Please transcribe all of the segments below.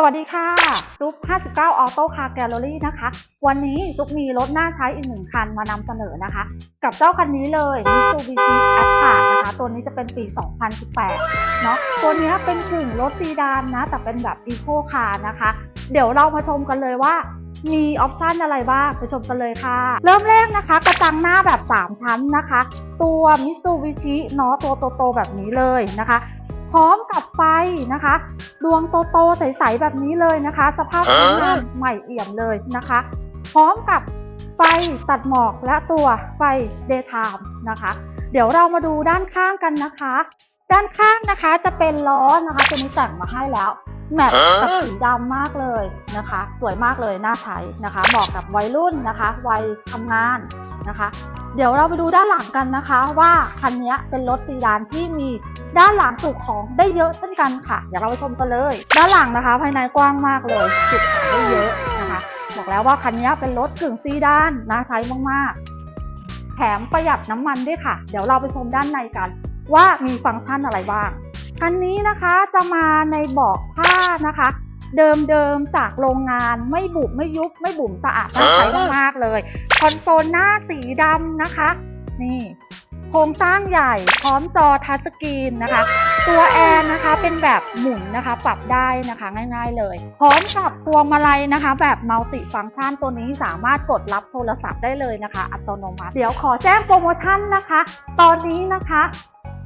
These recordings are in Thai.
สวัสดีค่ะซุป59 Auto Car Gallery นะคะ วันนี้ซุปมีรถน่าใช้อีกหนึ่งคันมานำเสนอนะคะ กับเจ้าคันนี้เลย Mitsubishi a t t r a นะคะ ตัวนี้จะเป็นปี 2018 เนาะตัวนี้เป็นกึ่งรถซีดานนะ แต่เป็นแบบ Eco Car นะคะ เดี๋ยวเรามาชมกันเลยว่ามีออปชันอะไรบ้างไปชมกันเลยค่ะ เริ่มแรกนะคะ กระจังหน้าแบบ 3 ชั้นนะคะ ตัว Mitsubishi เนาะตัวโตๆแบบนี้เลยนะคะ พร้อมกับไฟนะคะ ดวงโตๆใสๆแบบนี้เลยนะคะ สภาพสวยงามใหม่เอี่ยมเลยนะคะ พร้อมกับไฟตัดหมอกและตัวไฟ daytime นะคะ เดี๋ยวเรามาดูด้านข้างกันนะคะ ด้านข้างนะคะจะเป็นล้อนะคะตัวนี้แต่งมาให้แล้วแมทกับสีดำมากเลยนะคะ สวยมากเลยน่าใช้นะคะเหมาะกับวัยรุ่นนะคะวัยทำงานนะคะ เดี๋ยวเราไปดูด้านหลังกันนะคะ ว่าคันนี้เป็นรถซีดานที่มี ด้านหลังจุของได้เยอะเช่นกันค่ะ เดี๋ยวเราไปชมกันเลย ด้านหลังนะคะ ภายในกว้างมากเลยจุของได้เยอะนะคะ บอกแล้วว่าคันนี้เป็นรถกึ่งซีดานน่าใช้มากๆ แถมประหยัดน้ำมันด้วยค่ะ เดี๋ยวเราไปชมด้านในกัน ว่ามีฟังก์ชันอะไรบ้างคันนี้นะคะจะมาในเบาะผ้านะคะ เดิมๆจากโรงงานไม่บุบไม่ยุบไม่บุ๋มสะอาดน่าใช้มากๆเลย คอนโซลหน้าสีดำนะคะ นี่ โครงสร้างใหญ่พร้อมจอทัชสกรีนนะคะ ตัวแอร์นะคะเป็นแบบหมุนนะคะ ปรับได้นะคะง่ายๆเลย พร้อมกับพวงมาลัยนะคะ แบบมัลติฟังก์ชันตัวนี้สามารถกดรับโทรศัพท์ได้เลยนะคะ อัตโนมัติ เดี๋ยวขอแจ้งโปรโมชั่นนะคะ ตอนนี้นะคะ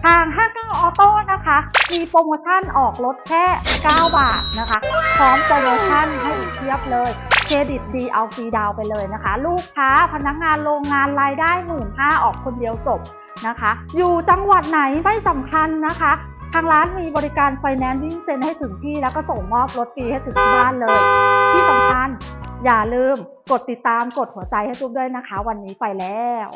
ทาง 59 ออโต้นะคะ มีโปรโมชั่นออกรถแค่ 9 บาทนะคะ พร้อมโปรโมชั่นให้อีกเทียบเลย เครดิตดีเอาฟรีดาวไปเลยนะคะ ลูกค้าพนักงานโรงงานรายได้หมื่นห้าออกคนเดียวจบ นะคะ อยู่จังหวัดไหนไม่สำคัญนะคะ ทางร้านมีบริการไฟแนนซ์วิ่งเซ็นให้ถึงที่ แล้วก็ส่งมอบรถฟรีให้ถึงบ้านเลย ที่สำคัญอย่าลืมกดติดตามกดหัวใจให้จุ๊บด้วยนะคะ วันนี้ไปแล้ว